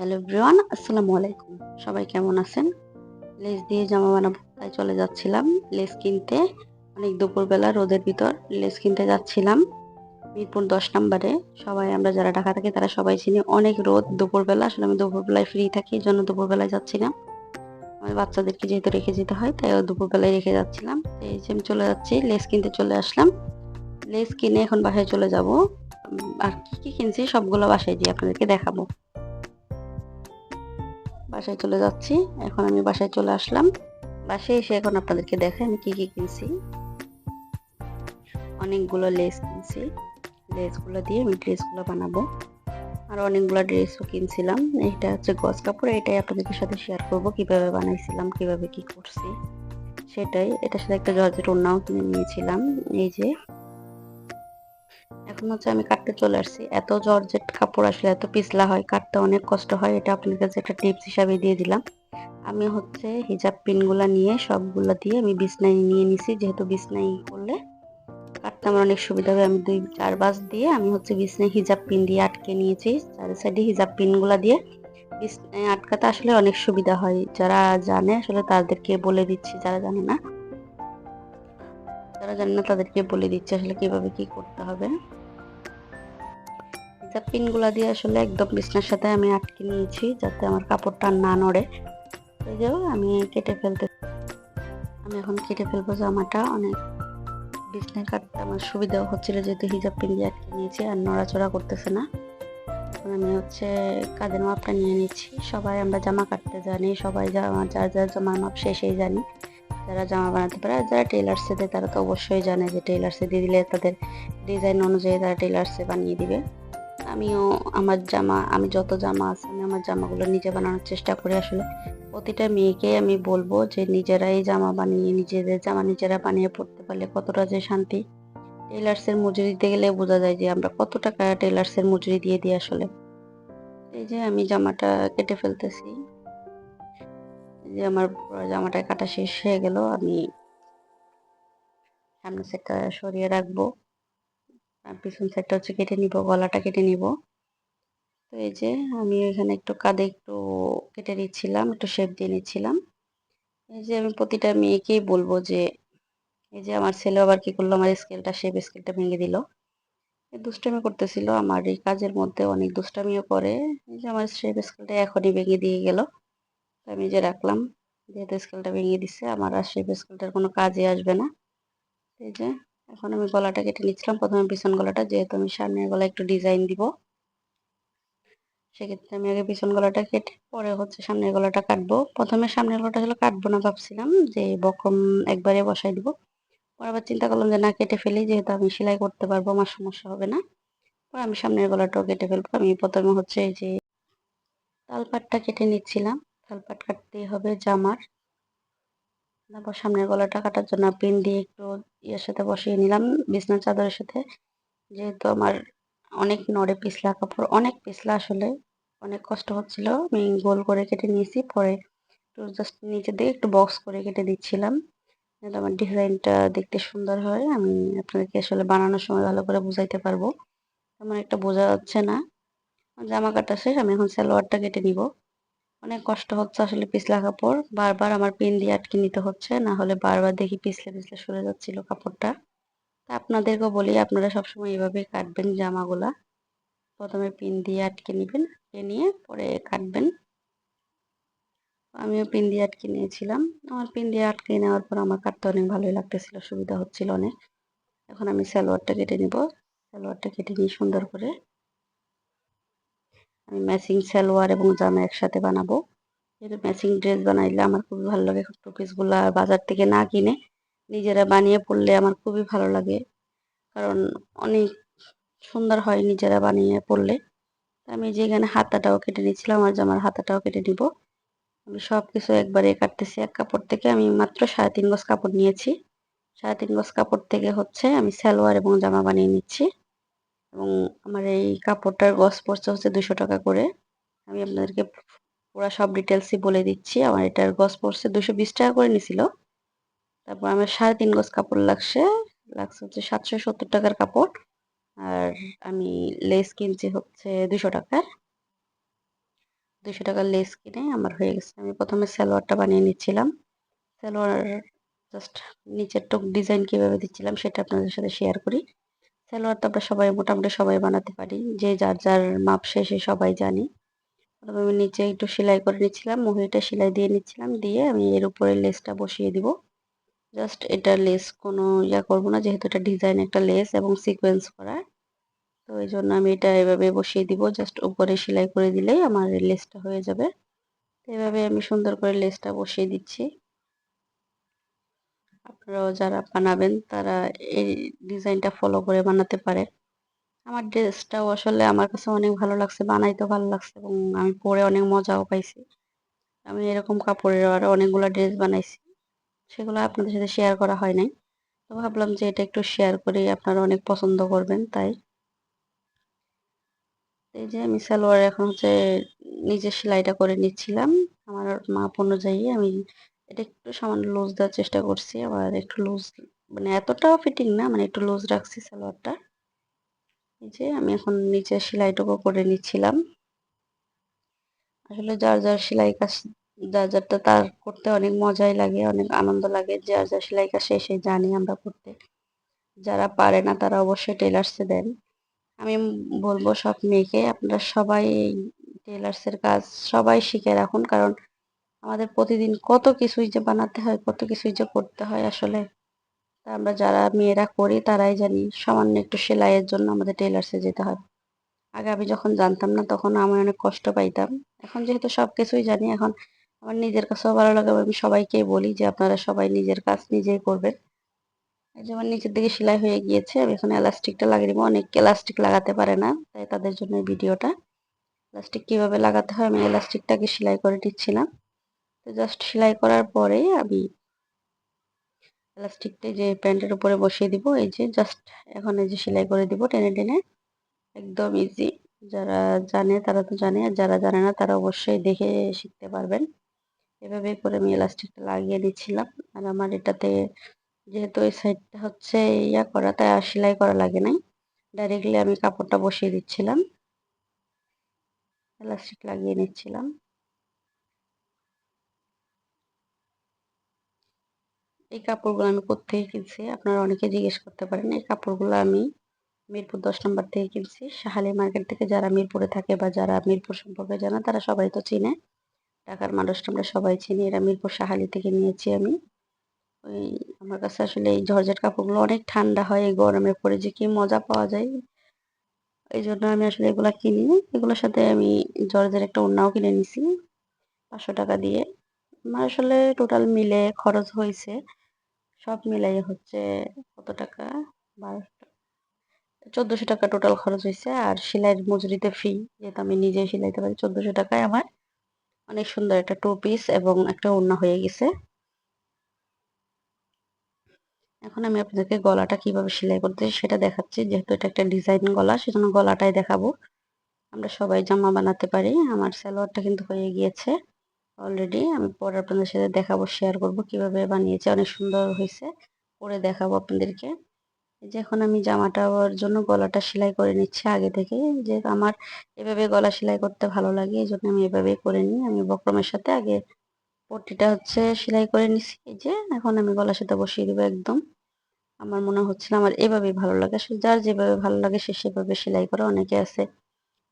Hello everyone আসসালামু আলাইকুম সবাই কেমন আছেন? লেস দিয়ে জামা বানাবো, তাই চলে যাচ্ছিলাম। লেস কিনতে। অনেক দুপুরবেলা রোদের ভিতর লেস কিনতে যাচ্ছিলাম। মিরপুর দশ নম্বরে। সবাই, আমরা যারা ঢাকা থাকি, তারা সবাই চিনি। অনেক রোদ দুপুরবেলা। আসলে আমি দুপুরবেলায় ফ্রি থাকি, এই জন্য দুপুরবেলায় যাচ্ছিলাম আমার বাচ্চাদেরকে যেহেতু রেখে যেতে হয়, তাই দুপুরবেলায় রেখে যাচ্ছিলাম। এই যে আমি চলে যাচ্ছি লেস কিনতে চলে আসলাম। লেস কিনে এখন বাসায় চলে যাব। আর কি কি কিনছি, সবগুলো বাসায় দিয়ে আপনাদেরকে দেখাবো। বাসায় চলে যাচ্ছি। এখন আমি বাসায় চলে আসলাম। বাসায় এসে এখন আপনাদেরকে দেখাই আমি কি কি কিনছি। অনেকগুলো লেস কিনছি। লেসগুলো দিয়ে আমি ড্রেসগুলো বানাবো। আর অনেকগুলো ড্রেসও কিনছিলাম। এটা হচ্ছে গজ কাপড়। এটাই আপনাদের সাথে শেয়ার করব। কীভাবে বানাইছিলাম, কীভাবে কি করছি। সেটাই। এটার সাথে একটা জর্জেট ওড়নাও কিনে নিয়েছিলাম। এই যে এখন হচ্ছে আমি কাটতে চলে আসছি। এত জর্জেট কাপড় আসলে এত পিছলা হয়, কাটতে অনেক কষ্ট হয়। এটা আপনার কাছে একটা টিপস হিসাবে দিয়ে দিলাম। আমি হচ্ছে হিজাব পিনগুলো নিয়ে সবগুলো দিয়ে আমি বিছনায় নিয়ে নিছি। যেহেতু বিছনাই করলে কাটতে আমার অনেক সুবিধা হবে। আমি দুই, চার বাস দিয়ে আমি হচ্ছে বিছনায় হিজাব পিন দিয়ে আটকে নিয়েছি। চার সাইডে হিজাব পিনগুলো দিয়ে বিছনায় আটকাতে আসলে অনেক সুবিধা হয়। যারা জানে আসলে তাদেরকে বলে দিচ্ছি, যারা জানে না, যারা জানে না তাদেরকে বলে দিচ্ছি আসলে কীভাবে কি করতে হবে। হিজাব পিনগুলা দিয়ে আসলে একদম বিছনার সাথে আমি আটকে নিয়েছি যাতে আমার কাপড়টা না নড়ে। এই যে আমি কেটে ফেলতে আমি এখন কেটে ফেলব জামাটা। অনেক বিছনায় কাটতে আমার সুবিধাও হচ্ছিল যেহেতু হিজাব পিন দিয়ে আটকে নিয়েছি আর নড়াচড়া করতেছে না। আমি হচ্ছে কাজের মাপটা নিয়ে নিচ্ছি। সবাই আমরা জামা কাটতে জানি, সবাই জামা যার যার জামার মাপ শেষেই জানি। যারা জামা বানাতে পারে, আর যারা টেলার্সে দেয় তারা তো অবশ্যই জানে যে টেলার্সে দিয়ে দিলে তাদের ডিজাইন অনুযায়ী তারা টেলার্সে বানিয়ে দিবে। আমিও আমার জামা, আমি যত জামা আছে আমি আমার জামাগুলো নিজে বানানোর চেষ্টা করি আসলে। প্রতিটা মেয়েকে আমি বলব যে নিজেরাই জামা বানিয়ে, নিজেদের জামা নিজেরা বানিয়ে পড়তে পারলে কতটা যে শান্তি। টেলার্সের মজুরি দিতে গেলে বোঝা যায় যে আমরা কত টাকা টেলার্সের মজুরি দিয়ে দিই আসলে। এই যে আমি জামাটা কেটে ফেলতেছি। যে আমার জামাটা কাটা শেষ হয়ে গেল, আমি সামনের সেটটা সরিয়ে রাখব। পিছন সাইডটা হচ্ছে কেটে নিব, গলাটা কেটে নিব। তো এই যে আমি এখানে একটু কাঁধে একটু কেটে নিচ্ছিলাম, একটু শেপ দিয়ে নিচ্ছিলাম। এই যে আমি প্রতিটা মেয়েকেই বলব যে, এই যে আমার ছেলে আবার কি করল, আমার স্কেলটা শেপ স্কেলটা ভেঙে দিল। দুষ্টামি করতেছিল, আমার এই কাজের মধ্যে অনেক দুষ্টামিও করে। এই যে আমার শেপ স্কেলটা এখনই ভেঙে দিয়ে গেল। আমি যে রাখলাম, যেহেতু স্কেলটা ভেঙে দিচ্ছে আমার আর শেপ স্কেলটার কোনো কাজে আসবে না। এই যে এখন আমি গলাটা কেটে নিচ্ছিলাম। প্রথমে পিছন গলাটা, যেহেতু আমি সামনের গলা একটু ডিজাইন দিব। সেক্ষেত্রে আমি আগে পিছন গলাটা কেটে পরে হচ্ছে সামনের গলাটা কাটবো। প্রথমে সামনের গলাটা হলো কাটবো না ভাবছিলাম যে বকম একবারে বসাই দিব। পরে আবার চিন্তা করলাম যে না, কেটে ফেলি, যেহেতু আমি সেলাই করতে পারব, আমার সমস্যা হবে না। পরে আমি সামনের গলাটাও কেটে ফেলব। আমি প্রথমে হচ্ছে এই যে তালপাটটা কেটে নিচ্ছিলাম। তালপাট কাটতেই হবে জামার। তারপর সামনের গলাটা কাটার জন্য পিন দিয়ে একটু ইয়ের সাথে বসিয়ে নিলাম বিছনার চাদরের সাথে। যেহেতু আমার অনেক নড়ে পিছলা কাপড়, অনেক পিছলা আসলে, অনেক কষ্ট হচ্ছিল। আমি গোল করে কেটে নিয়েছি, পরে একটু জাস্ট নিচে দিয়ে একটু বক্স করে কেটে দিচ্ছিলাম। যাতে আমার ডিজাইনটা দেখতে সুন্দর হয়, আমি আপনাদেরকে আসলে বানানোর সময় ভালো করে বুঝাইতে পারব। তেমন একটা বোঝা যাচ্ছে না। জামা কাটা শেষ, আমি এখন সালোয়ারটা কেটে নিব। অনেক কষ্ট হচ্ছে আসলে পিছলা কাপড়। বারবার আমার পিন দিয়ে আটকে নিতে হচ্ছে, না হলে বারবার দেখি পিছলে পিছলে সরে যাচ্ছিল কাপড়টা। তা আপনাদেরকেও বলি, আপনারা সবসময় এভাবে কাটবেন জামাগুলা। প্রথমে পিন দিয়ে আটকে নেবেন নিয়ে পরে কাটবেন। আমিও পিন দিয়ে আটকে নিয়েছিলাম। আমার পিন দিয়ে আটকে নেওয়ার পর আমার কাটতে অনেক ভালোই লাগতেছিল, সুবিধা হচ্ছিল অনেক। এখন আমি সালোয়ারটা কেটে নিব। সালোয়ারটা কেটে নিয়ে সুন্দর করে আমি ম্যাচিং সালোয়ার এবং জামা একসাথে বানাবো। যেহেতু ম্যাচিং ড্রেস বানাইলে আমার খুবই ভালো লাগে। টু পিসগুলো বাজার থেকে না কিনে নিজেরা বানিয়ে পড়লে আমার খুবই ভালো লাগে। কারণ অনেক সুন্দর হয় নিজেরা বানিয়ে পড়লে আমি যেখানে হাতাটাও কেটে নিয়েছিলাম আর জামার হাতাটাও কেটে নিব। আমি সব কিছু একবারে কাটতেছি। এক কাপড় থেকে আমি মাত্র সাড়ে তিন গজ কাপড় নিয়েছি। সাড়ে তিন গজ কাপড় থেকে হচ্ছে আমি সালোয়ার এবং জামা বানিয়ে নিচ্ছি। এবং আমার এই কাপড়টার গস পড়ছে হচ্ছে দুশো টাকা করে। আমি আপনাদেরকে পুরো সব ডিটেলসই বলে দিচ্ছি। আমার এটার গজ পড়ছে দুশো বিশ টাকা করে নিছিল। তারপর আমার সাড়ে তিন গজ কাপড় লাগছে। লাগছে হচ্ছে সাতশো সত্তর টাকার কাপড়। আর আমি লেস কিনছি হচ্ছে দুশো টাকার। দুশো টাকার লেস কিনে আমার হয়ে গেছে। আমি প্রথমে সালোয়ারটা বানিয়ে নিচ্ছিলাম। সালোয়ার জাস্ট নিচের টুক ডিজাইন কীভাবে দিচ্ছিলাম সেটা আপনাদের সাথে শেয়ার করি। সালোয়ার তো আমরা সবাই মোটামুটি সবাই বানাতে পারি। যে যার যার মাপ শেষে সবাই জানি। আমি নিচে একটু সেলাই করে নিচ্ছিলাম মুহুরিটা সেলাই দিয়ে নিচ্ছিলাম, দিয়ে আমি এর উপরে লেসটা বসিয়ে দিব। জাস্ট এটা লেস কোনো ইয়া করব না, যেহেতু এটা ডিজাইন একটা লেস এবং সিকোয়েন্স করা। তো এই জন্য আমি এটা এভাবে বসিয়ে দিব, জাস্ট উপরে সেলাই করে দিলেই আমার লেসটা হয়ে যাবে। তো এভাবে আমি সুন্দর করে লেসটা বসিয়ে দিচ্ছি। আপনারাও যারা বানাবেন, তারা এই ডিজাইনটা ফলো করে বানাতে পারে। আমার ড্রেসটাও আসলে আমার কাছে অনেক ভালো লাগছে, বানাইতেও ভালো লাগছে এবং আমি পরে অনেক মজাও পাইছি। আমি এরকম কাপড়ের আরও অনেকগুলো ড্রেস বানাইছি, সেগুলো আপনাদের সাথে শেয়ার করা হয় নাই। তো ভাবলাম যে এটা একটু শেয়ার করি আপনারা অনেক পছন্দ করবেন, তাই। এই যে আমি সালোয়ার এখন হচ্ছে নিজে সেলাইটা করে নিচ্ছিলাম। আমার মাপ অনুযায়ী আমি এটা একটু সামান্য লুজ দেওয়ার চেষ্টা করছি, আবার একটু লুজ মানে এতটাও ফিটিং না মানে একটু লুজ রাখছি সালোয়ারটা। এই যে আমি এখন নিচে সেলাইটুকু করে নিচ্ছিলাম। আসলে যার যার সেলাই কাজ, যার যারটা তার করতে অনেক মজাই লাগে, অনেক আনন্দ লাগে, যার যার সেলাই কাজ সে জানি আমরা করতে। যারা পারে না তারা অবশ্যই টেলার্সে দেন। আমি বলব সব মেয়েকে, আপনারা সবাই টেলার্সের কাজ সবাই শিখে রাখুন, কারণ আমাদের প্রতিদিন কত কিছুই যে বানাতে হয়, কত কিছুই যে করতে হয় আসলে। তা আমরা যারা মেয়েরা করি, তারাই জানি সামান্য একটু সেলাইয়ের জন্য আমাদের টেলার্সে যেতে হয়। আগে আমি যখন জানতাম না, তখন আমি অনেক কষ্ট পাইতাম। এখন যেহেতু সব কিছুই জানি, এখন আমার নিজের কাছেও ভালো লাগে, আমি সবাইকেই বলি যে আপনারা সবাই নিজের কাজ নিজেই করবেন। এই যেমন নিচের দিকে সেলাই হয়ে গিয়েছে, আমি এখন এলাস্টিকটা লাগিয়ে দিব। অনেক এলাস্টিক লাগাতে পারে না, তাই তাদের জন্য ভিডিওটা। এলাস্টিক কীভাবে লাগাতে হয়, আমি এলাস্টিকটাকে সেলাই করে দিচ্ছিলাম। তো জাস্ট সেলাই করার পরে আমি এলাস্টিকটা যে প্যান্টের উপরে বসিয়ে দিব, এই যে জাস্ট এখন এই যে সেলাই করে দিব টেনে টেনে। একদম ইজি যারা জানে তারা তো জানে, আর যারা জানে না তারা অবশ্যই দেখে শিখতে পারবেন। এভাবে করে আমি এলাস্টিকটা লাগিয়ে দিচ্ছিলাম। আর আমার এটাতে যেহেতু এই সাইডটা হচ্ছে ইয়া করা, তাই আর সেলাই করা লাগে নাই। ডাইরেক্টলি আমি কাপড়টা বসিয়ে দিচ্ছিলাম। এলাস্টিক লাগিয়ে নিচ্ছিলাম। এই কাপড়গুলো আমি কোথেকে কিনছি? আপনারা অনেকে জিজ্ঞেস করতে পারেন, এই কাপড়গুলো আমি মিরপুর দশ নম্বর থেকে কিনছি। সাহালি মার্কেট থেকে যারা মিরপুরে থাকে বা যারা মিরপুর সম্পর্কে জানে, তারা সবাই তো চিনে। ঢাকার মানুষটা আমরা সবাই চিনি, এরা মিরপুর সাহালি থেকে নিয়েছি আমি। ওই আমার কাছে আসলে এই জর্জেট কাপড়গুলো অনেক ঠান্ডা হয়, এই গরমে পরে যে কি মজা পাওয়া যায়। এই জন্য আমি আসলে এগুলা কিনি। এগুলোর সাথে আমি জর্জের একটা ওড়নাও কিনে নিছি, পাঁচশো টাকা দিয়ে। আমার আসলে টোটাল মিলে খরচ হয়েছে। সব মিলাই হচ্ছে কত টাকা? বারোশো। চোদ্দোশো টাকা টোটাল খরচ হয়েছে আর সেলাইয়ের মজুরিতে ফি যেহেতু আমি নিজে সেলাইতে পারি, চোদ্দোশো টাকায় আমার অনেক সুন্দর একটা টু পিস এবং একটা ওড়না হয়ে গেছে। এখন আমি আপনাদেরকে গলাটা কীভাবে সেলাই করতে সেটা দেখাচ্ছি, যেহেতু এটা একটা ডিজাইন গলা, সেজন্য গলাটাই দেখাবো। আমরা সবাই জামা বানাতে পারি, আমার সালোয়ারটা কিন্তু হয়ে গিয়েছে। অলরেডি আমি পরে আপনাদের সাথে দেখাবো শেয়ার করব কীভাবে বানিয়েছে। অনেক সুন্দর হয়েছে। পরে দেখাবো আপনাদেরকে। যে এখন আমি জামাটার জন্য গলাটা সেলাই করে নিচ্ছি আগে থেকে যে আমার এভাবে গলা সেলাই করতে ভালো লাগে, এই জন্য আমি এভাবেই করে নিই। আমি বক্রমের সাথে আগে পট্টিটা হচ্ছে সেলাই করে নিচ্ছি এই যে এখন আমি গলার সাথে বসিয়ে দেবো একদম। আমার মনে হচ্ছিল আমার এভাবেই ভালো লাগে। আসলে যার যেভাবে ভালো লাগে সে সেভাবে সেলাই করে অনেকে আছে।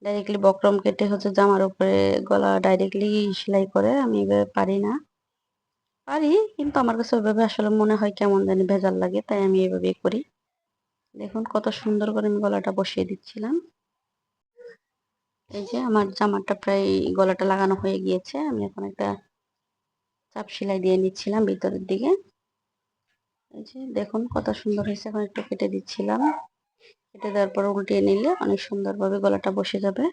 ডাইরেক্টলি বক্রম কেটে হচ্ছে জামার উপরে গলা ডাইরেক্টলি সেলাই করে, আমি এভাবে পারি না। পারি, কিন্তু আমার কাছে ওইভাবে আসলে মনে হয় কেমন জানি ভেজাল লাগে, তাই আমি এভাবেই করি। দেখুন কত সুন্দর করে আমি গলাটা বসিয়ে দিচ্ছিলাম। এই যে আমার জামাটা প্রায় গলাটা লাগানো হয়ে গিয়েছে, আমি এখন একটা চাপ সেলাই দিয়ে নিচ্ছিলাম ভিতরের দিকে। এই যে দেখুন কত সুন্দর হয়েছে, এখন একটু কেটে দিচ্ছিলাম। কেটে দেওয়ার পর উল্টিয়ে নিলে অনেক সুন্দরভাবে গলাটা বসে যাবে।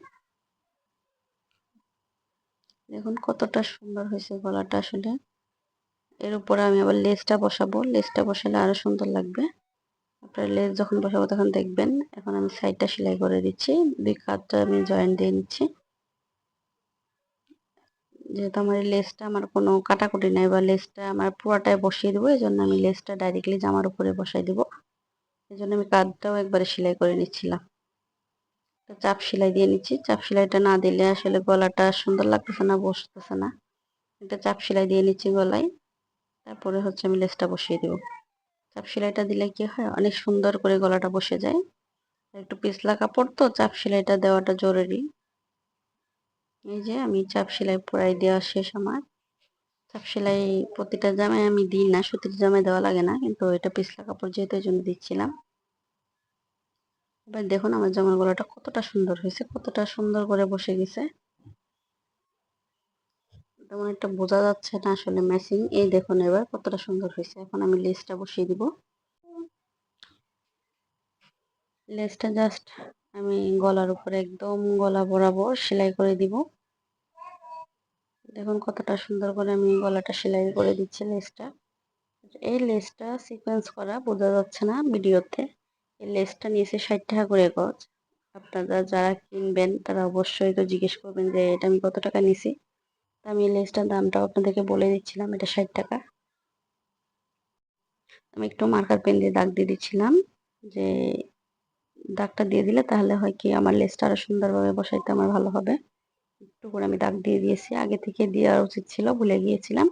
দেখুন কতটা সুন্দর হয়েছে গলাটা আসলে। এর উপরে আমি আবার লেসটা বসাবো। লেসটা বসালে আরও সুন্দর লাগবে। আপনার লেস যখন বসাবো তখন দেখবেন এখন আমি সাইডটা সেলাই করে দিচ্ছি। দুই কাজটা আমি জয়েন্ট দিয়ে নিচ্ছি। যেহেতু আমার লেসটা আমার কোনো কাটাকুটি নাই বা লেসটা আমার পুরাটাই বসিয়ে দেবো এই জন্য আমি লেসটা ডাইরেক্টলি জামার উপরে বসাই দেবো। এই জন্য আমি কাঁধটাও একবারে সেলাই করে নিচ্ছিলাম। চাপ সেলাই দিয়ে নিচ্ছি। চাপ সেলাইটা না দিলে আসলে গলাটা সুন্দর লাগতেছে না, বসতেছে না। একটা চাপ সেলাই দিয়ে নিচ্ছি গলায়। তারপরে হচ্ছে আমি লেসটা বসিয়ে দেবো। চাপ সেলাইটা দিলে কি হয়? অনেক সুন্দর করে গলাটা বসে যায়। একটু পিছলা কাপড় তো, চাপ সেলাইটা দেওয়াটা জরুরি। এই যে আমি চাপ সেলাই পরাই দেওয়া শেষ আমার। সেলাই প্রতিটা জামায় আমি দিই না, সুতির জামায় দেওয়া লাগে না, কিন্তু এটা পিছলা কাপড় যেহেতু এই জন্য দিচ্ছিলাম। এবার দেখুন আমার জামার গলাটা কতটা সুন্দর হয়েছে, কতটা সুন্দর করে বসে গেছে। তেমন একটা বোঝা যাচ্ছে না আসলে ম্যাচিং এই দেখুন এবার কতটা সুন্দর হয়েছে, এখন আমি লেসটা বসিয়ে দিব। লেসটা জাস্ট আমি গলার উপরে একদম গলা বরাবর সেলাই করে দিব। দেখুন কতটা সুন্দর করে আমি গলাটা সেলাই করে দিচ্ছি লেসটা। এই লেসটা সিকোয়েন্স করা বোঝা যাচ্ছে না ভিডিওতে। এই লেসটা নিয়েছে ষাট টাকা করে গজ। আপনারা যারা কিনবেন তারা অবশ্যই তো জিজ্ঞেস করবেন যে এটা আমি কত টাকা নিছি তা আমি এই লেসটার দামটাও আপনাদেরকে বলে দিচ্ছিলাম, এটা ষাট টাকা। আমি একটু মার্কার পেন দিয়ে দাগ দিয়ে দিচ্ছিলাম যে দাগটা দিয়ে দিলে তাহলে হয় কি আমার লেসটা আরও সুন্দরভাবে বসাইতে আমার ভালো হবে। একটু করে আমি দাগ দিয়ে দিয়েছি। আগে থেকে দেওয়া উচিত ছিল ভুলে গিয়েছিলাম।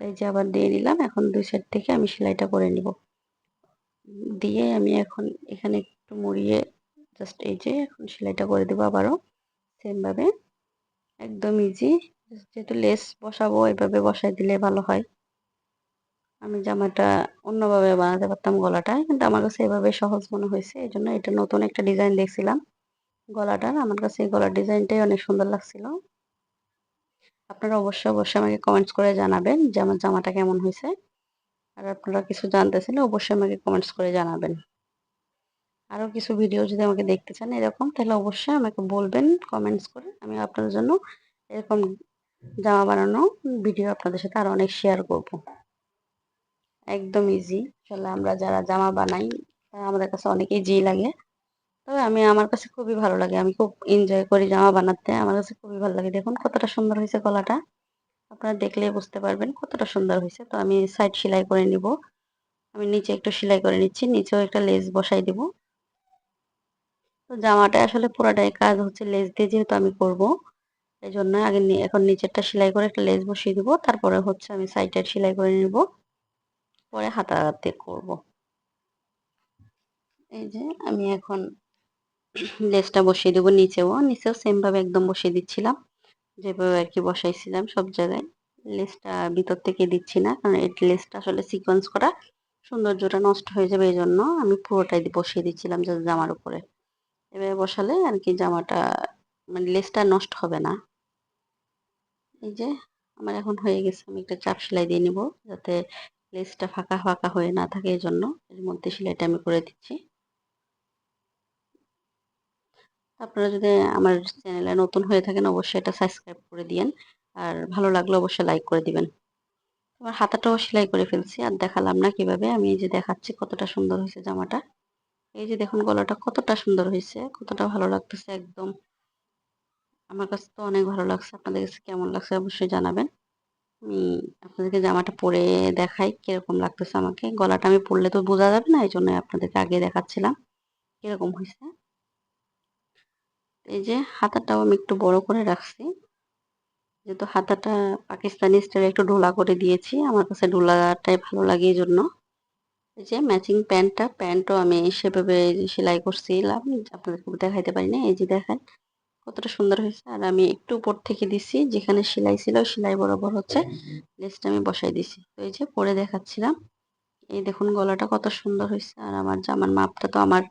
তাই যে আবার দিয়ে দিলাম। এখন দুই সাইড থেকে আমি সেলাইটা করে নিব। দিয়ে আমি এখন এখানে একটু মুড়িয়ে জাস্ট এই যে এখন সেলাইটা করে দেবো আবারও। সেমভাবে একদম ইজি যেহেতু লেস বসাবো, এভাবে বসাই দিলে ভালো হয়। আমি জামাটা অন্যভাবে বানাতে পারতাম গলাটা। কিন্তু আমার কাছে এভাবে সহজ মনে হয়েছে। এই জন্য এটা নতুন একটা ডিজাইন দেখছিলাম। গলাটার আমার কাছে এই গলার ডিজাইনটাই অনেক সুন্দর লাগছিল। আপনারা অবশ্যই অবশ্যই আমাকে কমেন্টস করে জানাবেন যে আমার জামাটা কেমন হয়েছে। আর আপনারা কিছু জানতে চাইলে অবশ্যই আমাকে কমেন্টস করে জানাবেন। আরও কিছু ভিডিও যদি আমাকে দেখতে চান এরকম, তাহলে অবশ্যই আমাকে বলবেন কমেন্টস করে। আমি আপনাদের জন্য এরকম জামা বানানো ভিডিও আপনাদের সাথে আরও অনেক শেয়ার করব। একদম ইজি আসলে আমরা যারা জামা বানাই আমাদের কাছে অনেক ইজি লাগে। তবে আমি আমার কাছে খুবই ভালো লাগে। আমি খুব এনজয় করি জামা বানাতে। আমার কাছে খুবই ভালো লাগে। দেখুন কতটা সুন্দর হয়েছে গলাটা। আপনারা দেখলেই বুঝতে পারবেন কতটা সুন্দর হয়েছে। তো আমি সাইড সেলাই করে নিব। আমি নিচে একটু সেলাই করে নিচ্ছি। নিচেও একটা লেস বসাই দিব। তো জামাটা আসলে পুরাটাই কাজ হচ্ছে লেস দিয়ে যেহেতু আমি করব এই জন্য আগে এখন নিচেরটা সেলাই করে একটা লেস বসিয়ে দিব। তারপরে হচ্ছে আমি সাইডের সেলাই করে নিব। পরে হাতাতে করব। এই যে আমি এখন লেসটা বসিয়ে দেবো নিচেও। নিচেও সেমভাবে একদম বসিয়ে দিচ্ছিলাম। যেভাবে আর কি বসাইছিলাম সব জায়গায়। লেসটা ভিতর থেকে দিচ্ছি না, কারণ এই লেসটা আসলে সিকোয়েন্স করা সৌন্দর্যটা নষ্ট হয়ে যাবে এই জন্য আমি পুরোটাই বসিয়ে দিচ্ছিলাম যে জামার উপরে। এভাবে বসালে আর কি জামাটা মানে লেসটা নষ্ট হবে না। এই যে, আমার এখন হয়ে গেছে, আমি একটা চাপ সেলাই দিয়ে নিব যাতে লেসটা ফাঁকা ফাঁকা হয়ে না থাকে এই জন্য এর মধ্যে সেলাইটা আমি করে দিচ্ছি। আপনারা যদি আমার চ্যানেলে নতুন হয়ে থাকেন, অবশ্যই এটা সাবস্ক্রাইব করে দিয়েন। আর ভালো লাগলে অবশ্যই লাইক করে দিবেন। আমার হাতাটাও সেলাই করে ফেলছি, আর দেখালাম না কীভাবে। আমি এই যে দেখাচ্ছি কতটা সুন্দর হয়েছে জামাটা। এই যে দেখুন গলাটা কতটা সুন্দর হয়েছে, কতটা ভালো লাগতেছে একদম। আমার কাছে তো অনেক ভালো লাগছে। আপনাদের কাছে কেমন লাগছে অবশ্যই জানাবেন। আমি আপনাদেরকে জামাটা পরে দেখাই কীরকম লাগতেছে আমাকে। গলাটা আমি পরলে তো বোঝা যাবে না এই জন্য আপনাদেরকে আগে দেখাচ্ছিলাম। কীরকম হয়েছে? এই যে হাতাটাও আমি একটু বড় করে রাখছি। যেহেতু হাতাটা পাকিস্তানি স্টাইলে একটু ঢোলা করে দিয়েছি, আমার কাছে ডোলাটাই ভালো লাগে এই জন্য এই যে ম্যাচিং প্যান্টটা, প্যান্টও আমি সেভাবে সেলাই করছিলাম, আপনাদেরকে দেখাইতে পারি না এই যে দেখেন কতটা সুন্দর হয়েছে। আর আমি একটু উপর থেকে দিছি, যেখানে সেলাই ছিল, সেলাই বরাবর হচ্ছে লেসটা আমি বসাই দিছি। তো এই যে পরে দেখাচ্ছিলাম। এই দেখুন গলাটা কত সুন্দর হয়েছে আর আমার জামার মাপটা তো আমার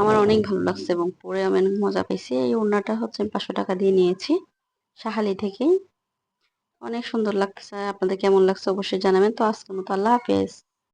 আমার অনেক ভালো লাগছে এবং পরে আমি অনেক মজা পেয়েছি এই ওড়নাটা হচ্ছে আমি পাঁচশো টাকা দিয়ে নিয়েছি সাহালি থেকে অনেক সুন্দর লাগছে আপনাদের কেমন লাগছে অবশ্যই জানাবেন। তো আজকের মতো আল্লাহ হাফেজ।